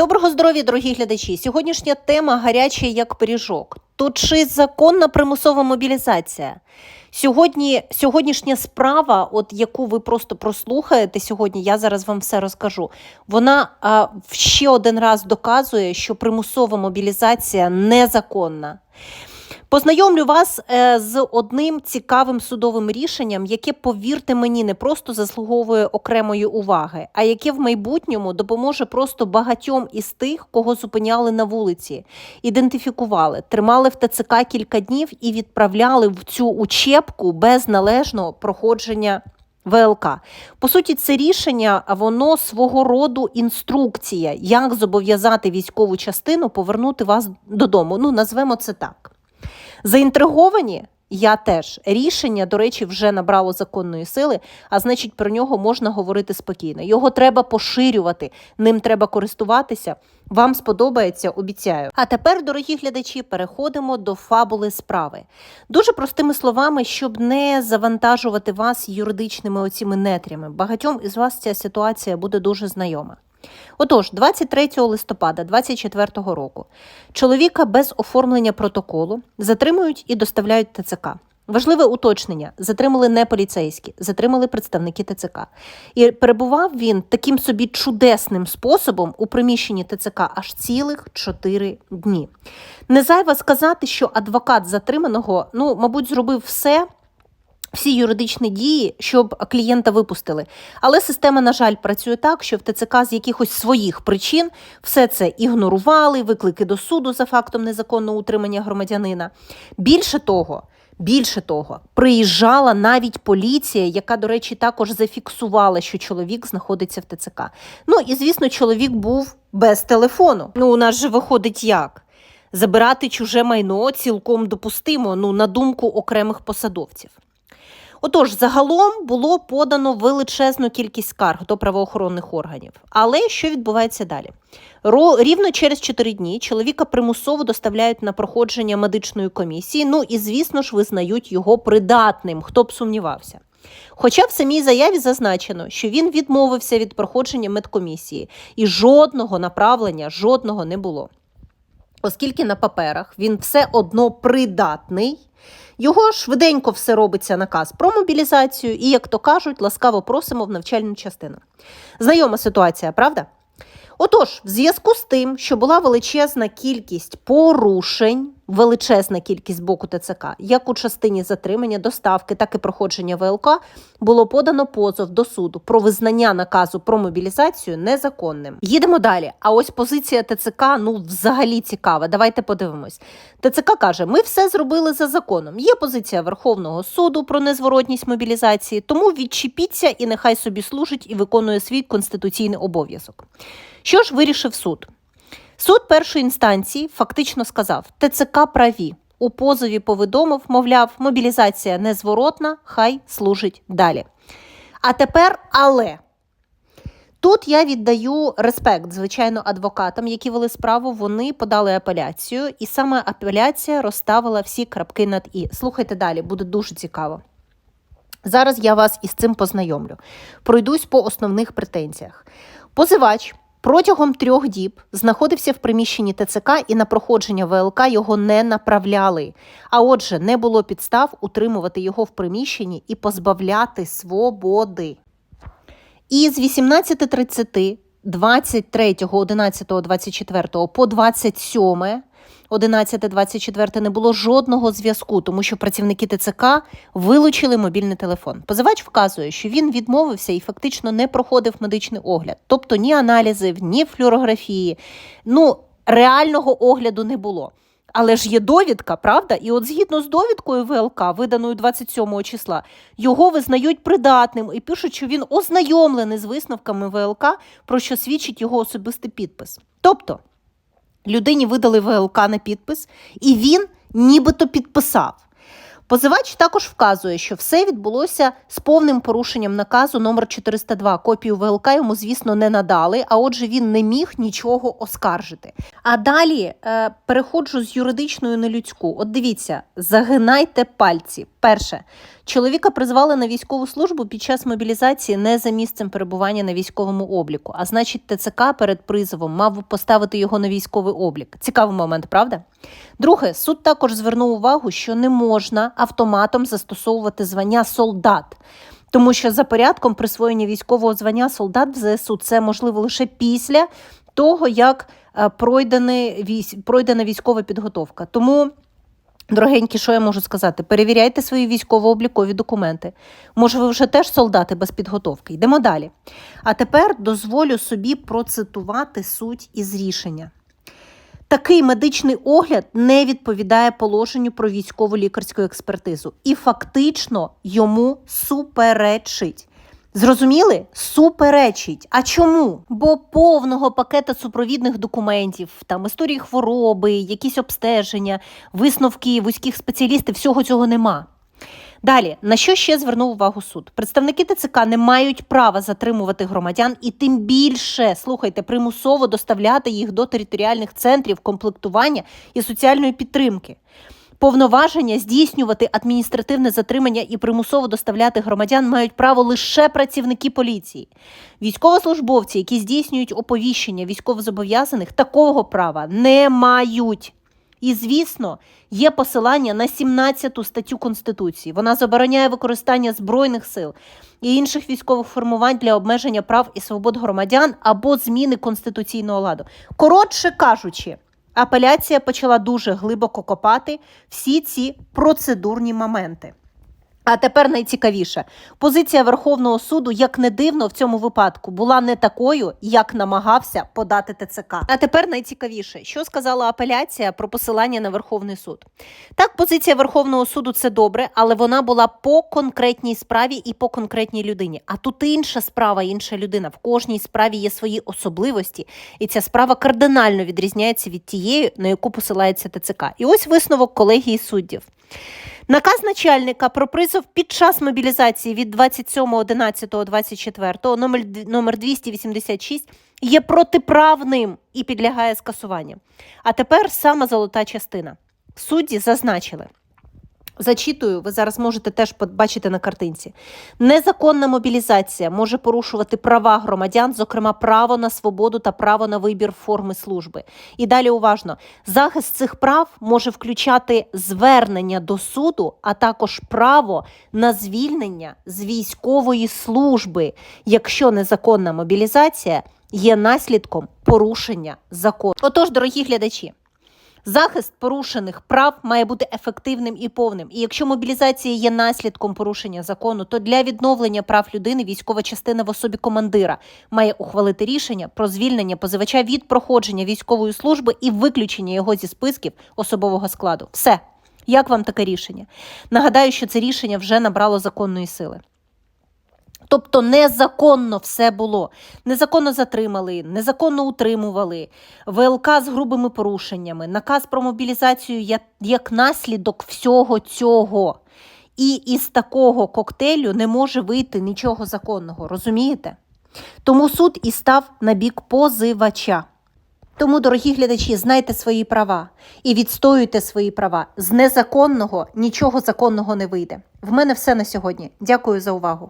Доброго здоров'я, дорогі глядачі. Сьогоднішня тема гаряча як пиріжок. То чи законна примусова мобілізація? Сьогодні, сьогоднішня справа, от яку ви просто прослухаєте сьогодні, я зараз вам все розкажу. Вона а, ще один раз доказує, що примусова мобілізація незаконна. Познайомлю вас е, з одним цікавим судовим рішенням, яке, повірте мені, не просто заслуговує окремої уваги, а яке в майбутньому допоможе просто багатьом із тих, кого зупиняли на вулиці, ідентифікували, тримали в ТЦК кілька днів і відправляли в цю учебку без належного проходження. ВЛК. По суті, це рішення, воно свого роду інструкція, як зобов'язати військову частину повернути вас додому. Ну, назвемо це так. Заінтриговані? Я теж рішення, до речі, вже набрало законної сили, а значить, про нього можна говорити спокійно. Його треба поширювати, ним треба користуватися. Вам сподобається, обіцяю. А тепер, дорогі глядачі, переходимо до фабули справи. Дуже простими словами, щоб не завантажувати вас юридичними оціми нетрями. Багатьом із вас ця ситуація буде дуже знайома. Отож, 23 листопада 2024 року чоловіка без оформлення протоколу затримують і доставляють ТЦК. Важливе уточнення: затримали не поліцейські, затримали представники ТЦК. І перебував він таким собі чудесним способом у приміщенні ТЦК аж цілих 4 дні. Не зайва сказати, що адвокат затриманого, ну, мабуть, зробив все всі юридичні дії, щоб клієнта випустили. Але система, на жаль, працює так, що в ТЦК з якихось своїх причин все це ігнорували, виклики до суду за фактом незаконного утримання громадянина. Більше того. Більше того, приїжджала навіть поліція, яка, до речі, також зафіксувала, що чоловік знаходиться в ТЦК. Ну і звісно, чоловік був без телефону. Ну, у нас же виходить як? Забирати чуже майно цілком допустимо, ну, на думку окремих посадовців. Отож, загалом було подано величезну кількість скарг до правоохоронних органів. Але що відбувається далі? Ро- Рівно через 4 дні чоловіка примусово доставляють на проходження медичної комісії. Ну і, звісно ж, визнають його придатним, хто б сумнівався. Хоча в самій заяві зазначено, що він відмовився від проходження медкомісії, і жодного направлення, жодного не було. Оскільки на паперах він все одно придатний, його швиденько все робиться наказ про мобілізацію, і, як то кажуть, ласкаво просимо в навчальну частину. Знайома ситуація, правда? Отож, в зв'язку з тим, що була величезна кількість порушень, величезна кількість боку ТЦК, як у частині затримання, доставки, так і проходження ВЛК, було подано позов до суду про визнання наказу про мобілізацію незаконним. Їдемо далі. А ось позиція ТЦК ну взагалі цікава. Давайте подивимось. ТЦК каже: ми все зробили за законом. Є позиція Верховного суду про незворотність мобілізації, тому відчепіться і нехай собі служить і виконує свій конституційний обов'язок. Що ж вирішив суд? Суд першої інстанції фактично сказав: ТЦК праві. У позові повідомив, мовляв, мобілізація незворотна, хай служить далі. А тепер але. Тут я віддаю респект, звичайно, адвокатам, які вели справу. Вони подали апеляцію, і саме апеляція розставила всі крапки над і. Слухайте далі, буде дуже цікаво. Зараз я вас із цим познайомлю. Пройдусь по основних претензіях. Позивач протягом трьох діб знаходився в приміщенні ТЦК і на проходження ВЛК його не направляли. А отже, не було підстав утримувати його в приміщенні і позбавляти свободи. І з 18.30, 23, 11, 24 по 27 11-24 не було жодного зв'язку, тому що працівники ТЦК вилучили мобільний телефон. Позивач вказує, що він відмовився і фактично не проходив медичний огляд, тобто ні аналізів, ні флюорографії. Ну, реального огляду не було. Але ж є довідка, правда? І от згідно з довідкою ВЛК, виданою 27 числа, його визнають придатним і пишуть, що він ознайомлений з висновками ВЛК, про що свідчить його особистий підпис. Тобто людині видали ВЛК на підпис, і він нібито підписав. Позивач також вказує, що все відбулося з повним порушенням наказу номер 402. Копію ВЛК йому, звісно, не надали, а отже, він не міг нічого оскаржити. А далі е, переходжу з юридичної на людську. От дивіться, загинайте пальці. Перше, чоловіка призвали на військову службу під час мобілізації не за місцем перебування на військовому обліку. А значить, ТЦК перед призовом мав поставити його на військовий облік. Цікавий момент, правда? Друге, суд також звернув увагу, що не можна автоматом застосовувати звання солдат. Тому що за порядком присвоєння військового звання солдат в ЗСУ це можливо лише після того, як е, пройдена військова підготовка. Тому, дорогенькі, що я можу сказати? Перевіряйте свої військово-облікові документи. Може, ви вже теж солдати без підготовки. Йдемо далі. А тепер дозволю собі процитувати суть із рішення. Такий медичний огляд не відповідає положенню про військову лікарську експертизу і фактично йому суперечить. Зрозуміли? Суперечить. А чому? Бо повного пакета супровідних документів, там історії хвороби, якісь обстеження, висновки вузьких спеціалістів, всього цього нема. Далі, на що ще звернув увагу суд? Представники ТЦК не мають права затримувати громадян і тим більше, слухайте, примусово доставляти їх до територіальних центрів комплектування і соціальної підтримки. Повноваження здійснювати адміністративне затримання і примусово доставляти громадян мають право лише працівники поліції. Військовослужбовці, які здійснюють оповіщення військовозобов'язаних, такого права не мають. І, звісно, є посилання на 17 статтю Конституції. Вона забороняє використання збройних сил і інших військових формувань для обмеження прав і свобод громадян або зміни конституційного ладу. Коротше кажучи, апеляція почала дуже глибоко копати всі ці процедурні моменти. А тепер найцікавіше. Позиція Верховного суду, як не дивно, в цьому випадку була не такою, як намагався подати ТЦК. А тепер найцікавіше, що сказала апеляція про посилання на Верховний суд. Так, позиція Верховного суду це добре, але вона була по конкретній справі і по конкретній людині. А тут інша справа, інша людина. В кожній справі є свої особливості, і ця справа кардинально відрізняється від тієї, на яку посилається ТЦК. І ось висновок колегії суддів. Наказ начальника про призов під час мобілізації від 27.11.24 номер, номер 286 є протиправним і підлягає скасуванню. А тепер сама золота частина. Судді зазначили. Зачитую, ви зараз можете теж побачити на картинці. Незаконна мобілізація може порушувати права громадян, зокрема право на свободу та право на вибір форми служби. І далі уважно, захист цих прав може включати звернення до суду, а також право на звільнення з військової служби, якщо незаконна мобілізація є наслідком порушення закону. Отож, дорогі глядачі. Захист порушених прав має бути ефективним і повним. І якщо мобілізація є наслідком порушення закону, то для відновлення прав людини військова частина в особі командира має ухвалити рішення про звільнення позивача від проходження військової служби і виключення його зі списків особового складу. Все. Як вам таке рішення? Нагадаю, що це рішення вже набрало законної сили. Тобто незаконно все було. Незаконно затримали, незаконно утримували, ВЛК з грубими порушеннями, наказ про мобілізацію як, наслідок всього цього. І із такого коктейлю не може вийти нічого законного, розумієте? Тому суд і став на бік позивача. Тому, дорогі глядачі, знайте свої права і відстоюйте свої права. З незаконного нічого законного не вийде. В мене все на сьогодні. Дякую за увагу.